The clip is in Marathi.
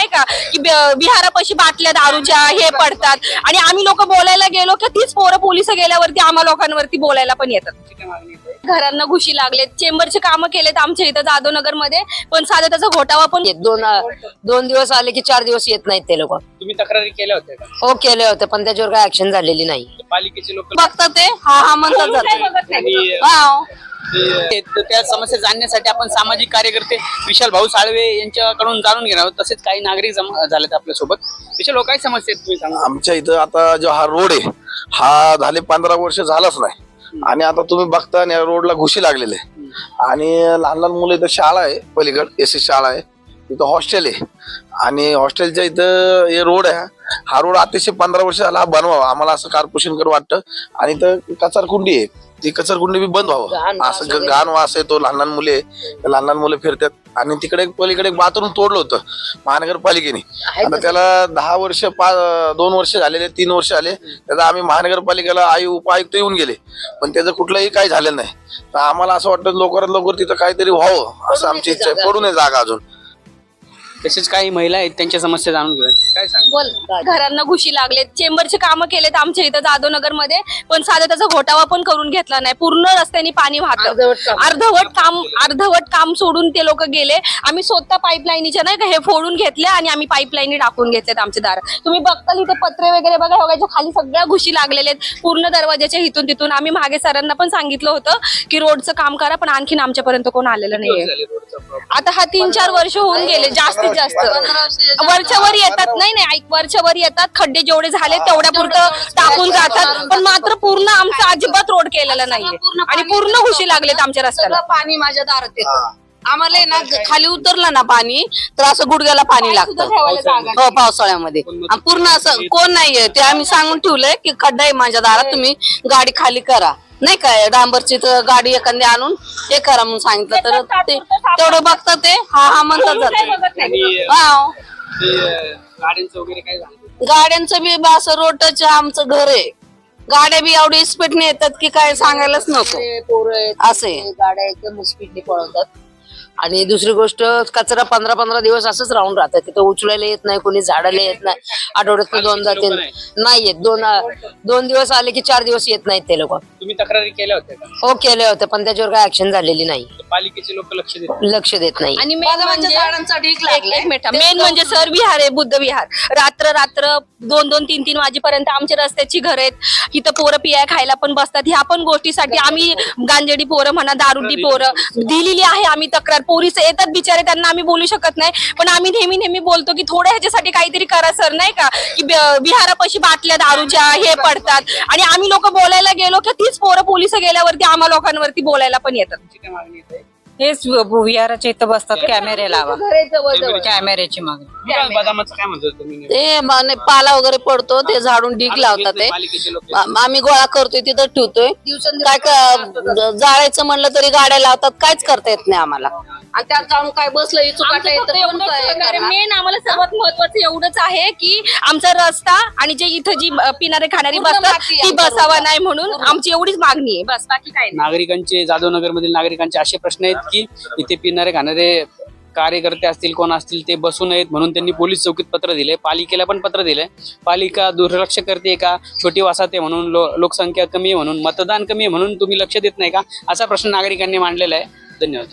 नाही का की विहारापाशी बाटल्या दारूच्या हे पडतात. आणि आम्ही लोक बोलायला गेलो की तीच पोरं पोलीस गेल्यावरती आम्हा लोकांवरती बोलायला पण येतात. घरांना घुशी लागलेत चेंबरचे कामं केलेत आमच्या इथं जाधव नगरमध्ये पण साधा त्याचा घोटावा पण येत दोन दोन दिवस आले की चार दिवस येत नाहीत ते लोक. तुम्ही तक्रारी केल्या होत्या का? हो केले होते पण त्याच्यावर काय ऍक्शन झालेली नाही. पालिकेचे लोक बघतात ते. हा हा म्हणतात हा. त्या समस्या जाणण्यासाठी आपण सामाजिक कार्यकर्ते विशाल भाऊ साळवे यांच्याकडून जाणून घेणार आहोत. तसेच काही नागरिक जमा झालेत आपल्यासोबत. विशाल भाऊ काय समस्या आहेत तुम्ही सांगा. आमच्या इथं आता जो हा रोड आहे हा झाले पंधरा वर्ष झालाच नाही. आणि आता तुम्ही बघता या रोडला घुशी लागलेले आहे. आणि लहान लहान मुलं इथं शाळा आहे पलीकड एस एस शाळा आहे तिथं हॉस्टेल आहे. आणि हॉस्टेलच्या इथं हे रोड आहे हा रोड अतिशय पंधरा वर्ष झाला बनवावा. आम्हाला असं कार्पोरेशन कर वाटतं. आणि इथं कचरकुंडी आहे. ती कचरकुंडी बी बंद व्हावं. वास असं ग- वगैरे. घाण वास येतो लहान लहान मुले लहान लहान मुलं फिरतात. आणि तिकडे एक पलीकडे एक बाथरूम तोडलं होतं महानगरपालिकेने. आता त्याला दहा वर्ष पा दोन वर्ष झालेले तीन वर्ष झाले त्याचा आम्ही महानगरपालिकेला आई उपायुक्त येऊन गेले. पण त्याचं कुठलंही काही झालं नाही. तर आम्हाला असं वाटतं लवकरात लवकर तिथं काहीतरी व्हावं असं आमची इच्छा आहे. पडू नये जागा अजून. तसेच काही महिला आहेत त्यांच्या समस्या जाणून घेऊया. काय सांगा बोल. घरांना घुशी लागलेत. चेंबरचे कामं केलेत आमच्या इथं जाधव नगरमध्ये पण साधा त्याचा घोटावा पण करून घेतला नाही. पूर्ण रस्त्याने पाणी वाहतं. अर्धवट काम. अर्धवट काम अर्धवट काम सोडून ते लोक गेले. आम्ही स्वतः पाईपलाईनीच्या नाही का हे फोडून घेतले आणि आम्ही पाईपलाईनी टाकून घेतलेत आमचे दार. तुम्ही बघताल इथे पत्रे वगैरे बघा बघायच्या खाली सगळ्या घुशी लागलेल्या आहेत. पूर्ण दरवाजाच्या इथून तिथून. आम्ही मागे सरांना पण सांगितलं होतं की रोडचं काम करा पण आणखीन आमच्यापर्यंत कोण आलेलं नाहीये? आता हा तीन चार वर्ष होऊन गेले जास्तीत जास्त. वरच्या वर येतात नाही नाही ऐक वरच्या वर येतात खड्डे जेवढे झाले तेवढ्या पुरतं टाकून जातात. पण मात्र पूर्ण आमचा अजिबात रोड केलेला नाहीये. आणि पूर्ण घुशी लागलेत आमच्या रस्त्याला. पाणी माझ्या दारात येतं. आम्हाला आहे ना खाली उतरलं ना पाणी तर असं गुडघ्याला पाणी लागतं. हो पावसाळ्यामध्ये. आणि पूर्ण असं कोण नाहीये. ते आम्ही सांगून ठेवलंय की खड्डा आहे माझ्या दारात तुम्ही गाडी खाली करा. नाही काय डांबरची तर गाडी एखादी आणून हे करा म्हणून सांगितलं. तर ते तेवढं बघतात ते. हा हा म्हणतात जाते. आणि हा. गाड्यांचं वगैरे काय झालं? गाड्यांचं बी बा असं रोटच आमचं घर आहे. गाड्या बी एवढी स्पीडने येतात की काय सांगायलाच नको. असे गाड्या एकदम स्पीडने पळवतात. आणि दुसरी गोष्ट कचरा पंधरा पंधरा दिवस असंच राहून राहतात तिथं उचलायला येत नाही कोणी झाडायला येत नाही. आठवड्यात दोनदा ते नाही येत. दोन दोन दिवस आले की चार दिवस येत नाहीत ते लोक. तुम्ही तक्रारी केल्या होत्या का? हो केले होते पण त्याच्यावर काय ऍक्शन झालेली नाही. पालिकेचे लोक लक्ष देत लक्ष देत नाही. आणि मेन म्हणजे मेन म्हणजे सर विहार आहे बुद्ध विहार. रात्र रात्र दोन दोन तीन तीन वाजेपर्यंत आमच्या रस्त्याची घर आहेत. इथं पोरं पिया खायला पण बसतात. ह्या पण गोष्टीसाठी आम्ही गांजेडी पोरं म्हणा दारुडी पोरं दिलेली आहे. आम्ही तक्रार. पोलीस येतात बिचारे त्यांना आम्ही बोलू शकत नाही. पण आम्ही नेहमी नेहमी बोलतो की थोडं ह्याच्यासाठी काहीतरी करा सर नाही का? की बिहारापाशी बाटल्या दारूच्या हे पडतात. आणि आम्ही लोक बोलायला गेलो की तीच पोरं पोलीस गेल्यावरती आम्हा लोकांवरती बोलायला पण येतात. हेच विहाराच्या इथं बसतात कॅमेरे लावा. कॅमेऱ्याची मागणी काय बदामाचं काय म्हणतो तुम्ही? ते माने पाला वगैरे पडतो ते झाडून ढीक लावतात ते. पालिकेचे लोक. आम- आम्ही गोळा करतोय तिथं ठेवतोय. काय क- जाळायचं म्हणलं तरी गाड्या लावतात काहीच करता येत नाही आम्हाला. आणि त्यात जाऊन काय बसलं येतं मेन आम्हाला सर्वात महत्वाचं एवढंच आहे की आमचा रस्ता आणि जे इथं जी अ, पिणारे खाणारी पूर्ण बसतात ती बसावा. नाही म्हणून आमची एवढीच मागणी आहे. बस बाकी काय नाही. नागरिकांचे जाधवनगर मधील नागरिकांचे असे प्रश्न आहेत की इथे पिणारे खाणारे कार्यकर्ते असतील कोण असतील ते बसू नयेत म्हणून त्यांनी पोलीस चौकीत पत्र दिले पालिकेला पण पत्र दिले पालिका दुर्लक्ष करते का? छोटी वसाहत आहे म्हणून लो- लोकसंख्या कमी आहे म्हणून मतदान कमी आहे म्हणून तुम्ही लक्ष देत नाही का? असा प्रश्न नागरिकांनी मांडलेला आहे. धन्यवाद.